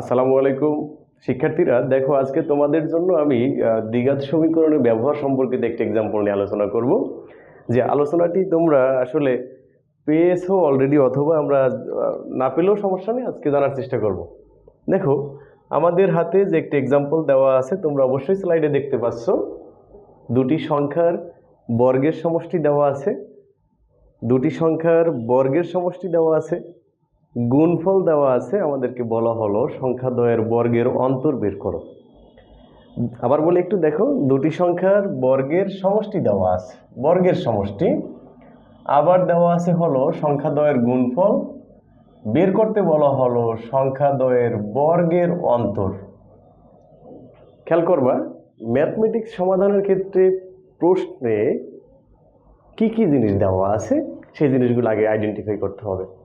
আসসালামু আলাইকুম। শিক্ষার্থীরা, দেখো আজকে তোমাদের জন্য আমি দ্বিঘাত সমীকরণের ব্যবহার সম্পর্কিত একটি এক্সাম্পল নিয়ে আলোচনা করব। যে আলোচনাটি তোমরা আসলে পেয়েছ অলরেডি অথবা আমরা না পেলেও সমস্যা নেই, আজকে জানার চেষ্টা করব। দেখো, আমাদের হাতে যে একটি এক্সাম্পল দেওয়া আছে, তোমরা অবশ্যই স্লাইডে দেখতে পাচ্ছ। দুটি সংখ্যার বর্গের সমষ্টি দেওয়া আছে। দুটি সংখ্যার বর্গের সমষ্টি দেওয়া আছে। গুণফল দেওয়া আছে, আমাদেরকে বলা হলো সংখ্যাদ্বয়ের বর্গের অন্তর বের করো। আবার বলে একটু দেখো, দুটি সংখ্যার বর্গের সমষ্টি দেওয়া আছে, বর্গের সমষ্টি। আবার দেওয়া আছে হলো সংখ্যাদ্বয়ের গুণফল, বের করতে বলা হলো সংখ্যা সংখ্যাদ্বয়ের বর্গের অন্তর। খেয়াল করবা, ম্যাথমেটিক্স সমাধানের ক্ষেত্রে প্রশ্নে কি কি জিনিস দেওয়া আছে, সেই জিনিসগুলো আগে আইডেন্টিফাই করতে হবে।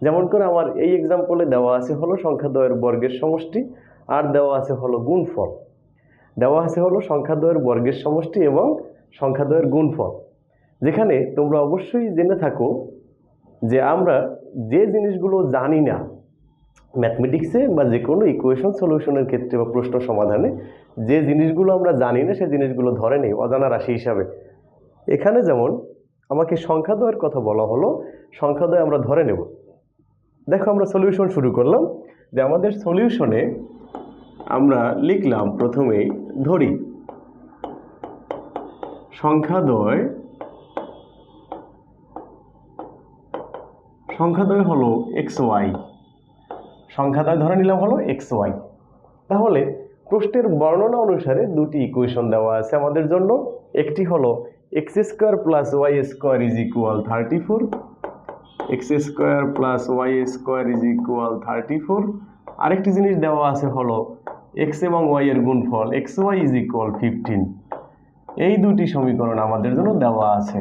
যেমন করে আমার এই এক্সাম্পলে দেওয়া আছে হলো সংখ্যাদ্বয়ের বর্গের সমষ্টি, আর দেওয়া আছে হলো গুণফল। দেওয়া আছে হলো সংখ্যাদ্বয়ের বর্গের সমষ্টি এবং সংখ্যা সংখ্যাদ্বয়ের গুণফল। যেখানে তোমরা অবশ্যই জেনে থাকো যে আমরা যে জিনিসগুলো জানি না ম্যাথমেটিক্সে বা যে কোনো ইকুয়েশন সলিউশনের ক্ষেত্রে বা প্রশ্ন সমাধানে, যে জিনিসগুলো আমরা জানি না সেই জিনিসগুলো ধরে নেই, অজানা রাশি হিসাবে। এখানে যেমন আমাকে সংখ্যাদ্বয়ের কথা বলা হলো, সংখ্যা সংখ্যাদ্বয় আমরা ধরে নেব। দেখো আমরা সলিউশন শুরু করলাম। যে আমাদের সলিউশনে আমরা লিখলাম প্রথমেই ধরি। সংখ্যাদ্বয় সংখ্যাদ্বয় হলো এক্স ওয়াই সংখ্যাদ্বয় ধরে নিলাম হলো এক্স ওয়াই তাহলে প্রশ্নের বর্ণনা অনুসারে দুটি ইকুয়েশন দেওয়া আছে আমাদের জন্য। একটি হলো x square plus y square is equal thirty four x square plus y square is equal thirty four. আরেকটি জিনিস দেওয়া আছে হলো এক্স এবং ওয়াই এর গুণফল, x y is equal fifteen. এই দুটি সমীকরণ আমাদের জন্য দেওয়া আছে।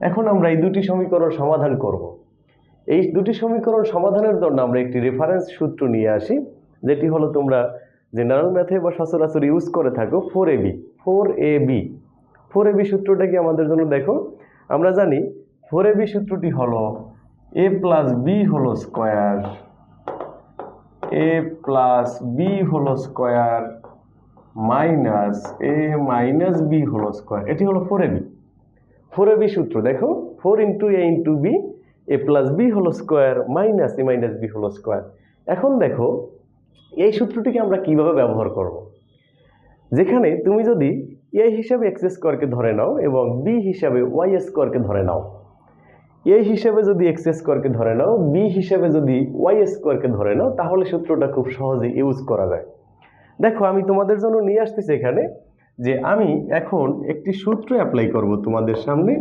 এখন আমরা এই দুটি সমীকরণ সমাধান করব। এই দুটি সমীকরণ সমাধানের জন্য আমরা একটি রেফারেন্স সূত্র নিয়ে আসি, যেটি হলো তোমরা জেনারেল ম্যাথে বা সচরাচর ইউজ করে থাকো four a b four a b four a b সূত্রটা কি আমাদের জন্য দেখো? আমরা জানি ফোর এবি সূত্রটি হলো এ প্লাস বি হলো স্কোয়ার এ প্লাস বি হলো square minus a minus b হলো স্কোয়ার এটি হলো four a b four a b সূত্র, দেখো four into a into b a plus b হলো square minus a minus b হলো square এখন দেখো, এই সূত্রটিকে আমরা কীভাবে ব্যবহার করব? যেখানে তুমি যদি এ হিসাবে এক্স স্কোয়ারকে ধরে নাও এবং বি হিসাবে ওয়াই স্কোয়ারকে ধরে নাও এ হিসাবে যদি এক্স স্কোয়ারকে ধরে নাও বি হিসাবে যদি ওয়াই স্কোয়ারকে ধরে নাও, তাহলে সূত্রটা খুব সহজে ইউজ করা যায়। দেখো, আমি তোমাদের জন্য নিয়ে আসতেছি এখানে যে আমি এখন একটি সূত্র অ্যাপ্লাই করব তোমাদের সামনে,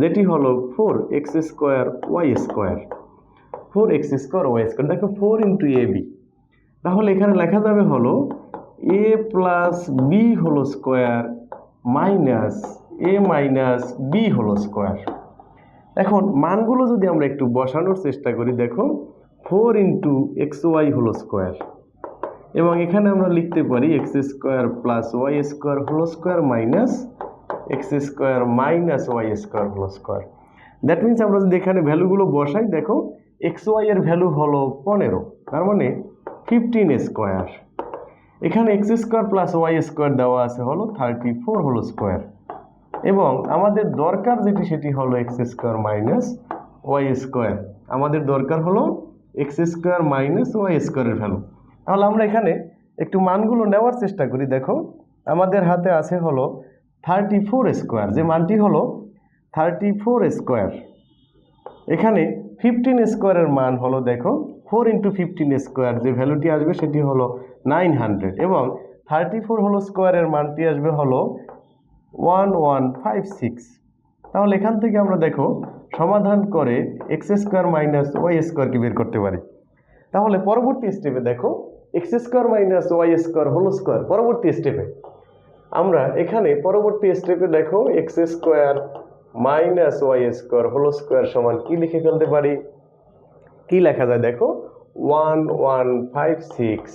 যেটি হলো four x square y square four x square y square দেখো ফোর ইন্টু এ বি তাহলে এখানে লেখা যাবে হলো এ প্লাস বি হলো square minus a minus b হলো স্কোয়ার এখন মানগুলো যদি আমরা একটু বসানোর চেষ্টা করি, দেখো ফোর ইন্টু এক্স ওয়াই হলো স্কোয়ার এবং এখানে আমরা লিখতে পারি x square plus y square হলো square minus x square minus y square হলো স্কোয়ার দ্যাট মিনস আমরা যদি এখানে ভ্যালুগুলো বসাই, দেখো এক্স ওয়াই এর ভ্যালু হলো পনেরো, তার মানে ফিফটিন স্কোয়ার এখানে x square plus y square দেওয়া আছে হলো থার্টি ফোর হলো স্কোয়ার এবং আমাদের দরকার যেটি, সেটি হলো x square minus y square আমাদের দরকার হলো এক্স স্কোয়ার মাইনাস ওয়াই স্কোয়ারের ভ্যালু তাহলে আমরা এখানে একটু মানগুলো নেওয়ার চেষ্টা করি। দেখো, আমাদের হাতে আছে হলো থার্টি ফোর স্কোয়ার যে মানটি হলো থার্টি ফোর স্কোয়ার এখানে ফিফটিন স্কোয়ারের মান হলো, দেখো ফোর ইন্টু ফিফটিন স্কোয়ার যে ভ্যালুটি আসবে, সেটি হলো নাইন হান্ড্রেড এবং থার্টি ফোর হলো স্কোয়ারের মানটি আসবে হলো ওয়ান ওয়ান ফাইভ সিক্স তাহলে এখান থেকে আমরা দেখো, সমাধান করে এক্স স্কোয়ার মাইনাস ওয়াই স্কোয়ারকে বের করতে পারি। তাহলে পরবর্তী স্টেপে দেখো x square minus y square whole square পরবর্তী স্টেপে আমরা এখানে পরবর্তী স্টেপে দেখো x square minus y square whole square সমান কি লিখে ফেলতে পারি? কি লেখা যায় দেখো? One one five six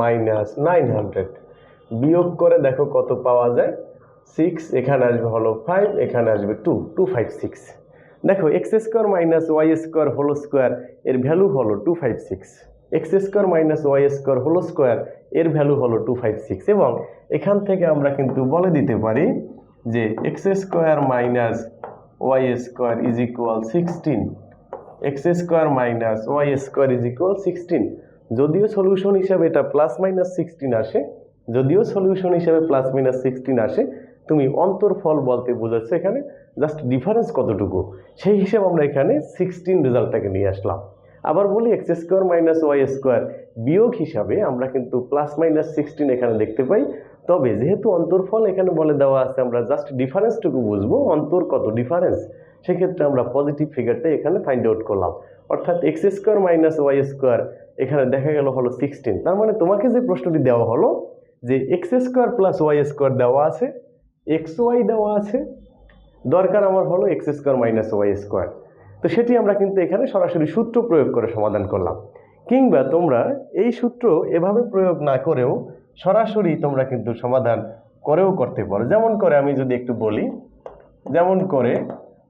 minus nine hundred বিয়োগ করে দেখো কত পাওয়া যায়? সিক্স এখানে আসবে হলো ফাইভ এখানে আসবে টু টু ফাইভ সিক্স দেখো x square minus y square whole square এর ভ্যালু হলো two five six x square minus y square whole square এর ভ্যালু হলো টু ফাইভ সিক্স এবং এখান থেকে আমরা কিন্তু বলে দিতে পারি যে x square minus y square is equal sixteen x square minus y square is equal sixteen যদিও সলিউশন হিসাবে এটা প্লাস মাইনাস সিক্সটিন আসে, যদিও সলিউশন হিসাবে প্লাস মাইনাস সিক্সটিন আসে তুমি অন্তর্ফল বলতে বোঝাচ্ছে এখানে জাস্ট ডিফারেন্স কতটুকু? সেই হিসেবে আমরা এখানে সিক্সটিন রেজাল্টটাকে নিয়ে আসলাম। আবার বলি x square minus y square বিয়োগ হিসাবে আমরা কিন্তু প্লাস মাইনাস সিক্সটিন এখানে দেখতে পাই। তবে যেহেতু অন্তর্ফল এখানে বলে দেওয়া আছে, আমরা জাস্ট ডিফারেন্সটুকু বুঝব, অন্তর কত ডিফারেন্স সেক্ষেত্রে আমরা পজিটিভ ফিগারটা এখানে ফাইন্ড আউট করলাম। অর্থাৎ x square minus y square এখানে দেখা গেল হলো সিক্সটিন তার মানে তোমাকে যে প্রশ্নটি দেওয়া হলো, যে x square plus y square দেওয়া আছে এক্স ওয়াই দেওয়া আছে। দরকার আমার হলো x square minus y square তো সেটি আমরা কিন্তু এখানে সরাসরি সূত্র প্রয়োগ করে সমাধান করলাম। কিংবা তোমরা এই সূত্র এভাবে প্রয়োগ না করেও সরাসরি তোমরা কিন্তু সমাধান করেও করতে পারো। যেমন করে আমি যদি একটু বলি, যেমন করে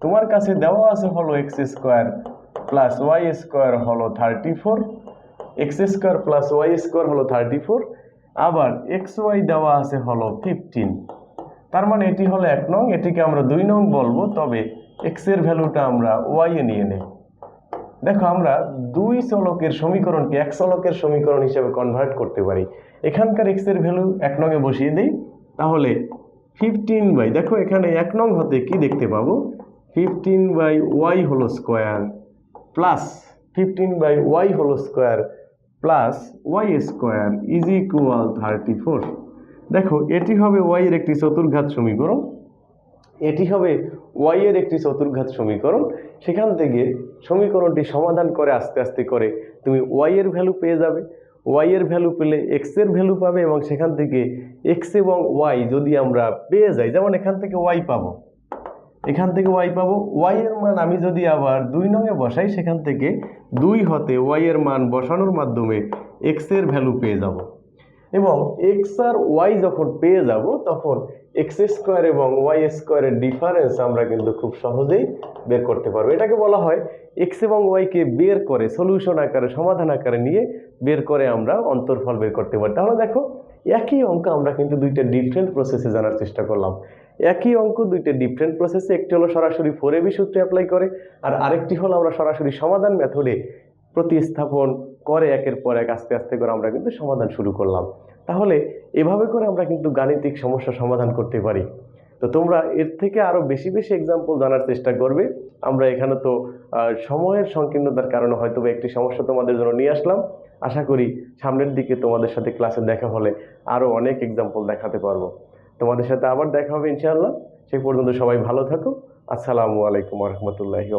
তোমার কাছে দেওয়া আছে হলো x square plus y square হলো thirty four x square plus y square হলো থার্টি ফোর আবার এক্স ওয়াই দেওয়া আছে হলো ফিফটিন তার মানে এটি হলো এক নং, এটিকে আমরা দুই নং বলব, তবে এক্সের ভ্যালুটা আমরা ওয়াই এ নিয়ে নেই। দেখো, আমরা দুই চলকের সমীকরণকে এক চলকের সমীকরণ হিসেবে কনভার্ট করতে পারি। এখানকার এক্সের ভ্যালু এক নঙে বসিয়ে দিই। তাহলে ফিফটিন বাই দেখো, এখানে এক নং হতে কি দেখতে পাবো? ফিফটিন বাই ওয়াই হলো square plus fifteen by y হলো square plus y square is equal thirty four দেখো, এটি হবে ওয়াই এর একটি চতুর্ঘাত সমীকরণ। এটি হবে ওয়াই এর একটি চতুর্ঘাত সমীকরণ। সেখান থেকে সমীকরণটি সমাধান করে আস্তে আস্তে করে তুমি ওয়াই এর ভ্যালু পেয়ে যাবে। ওয়াই এর ভ্যালু পেলে এক্সের ভ্যালু পাবে এবং সেখান থেকে এক্স এবং ওয়াই যদি আমরা পেয়ে যাই, যেমন এখান থেকে ওয়াই পাবো। এখান থেকে ওয়াই পাবো। ওয়াই এর মান আমি যদি আবার দুই নঙে বসাই, সেখান থেকে দুই হতে ওয়াই এর মান বসানোর মাধ্যমে এক্সের ভ্যালু পেয়ে যাব। এবং এক্স আর ওয়াই যখন পেয়ে যাব, তখন এক্স স্কোয়ার এবং ওয়াই স্কোয়ারের ডিফারেন্স আমরা কিন্তু খুব সহজেই বের করতে পারব। এটাকে বলা হয় এক্স এবং ওয়াইকে বের করে সলিউশন আকারে, সমাধান আকারে নিয়ে বের করে আমরা অন্তর্ফল বের করতে পারি। তাহলে দেখো, একই অঙ্ক আমরা কিন্তু দুইটা ডিফারেন্ট প্রসেসে জানার চেষ্টা করলাম। একই অঙ্ক, দুইটা ডিফারেন্ট প্রসেসে একটি হলো সরাসরি ফোর এবি সূত্রে অ্যাপ্লাই করে, আর আরেকটি হলো আমরা সরাসরি সমাধান মেথডে প্রতিস্থাপন করে একের পর এক আস্তে আস্তে করে আমরা কিন্তু সমাধান শুরু করলাম। তাহলে এভাবে করে আমরা কিন্তু গাণিতিক সমস্যা সমাধান করতে পারি। তো তোমরা এর থেকে আরও বেশি বেশি এক্সাম্পল জানার চেষ্টা করবে। আমরা এখানে তো সময়ের সংকীর্ণতার কারণে হয়তো একটি সমস্যা তোমাদের জন্য নিয়ে আসলাম। আশা করি সামনের দিকে তোমাদের সাথে ক্লাসে দেখা হলে আরও অনেক এক্সাম্পল দেখাতে পারব। তোমাদের সাথে আবার দেখা হবে ইনশাআল্লাহ। সেই পর্যন্ত সবাই ভালো থাকো। আসসালামু আলাইকুম রহমতুল্লাহি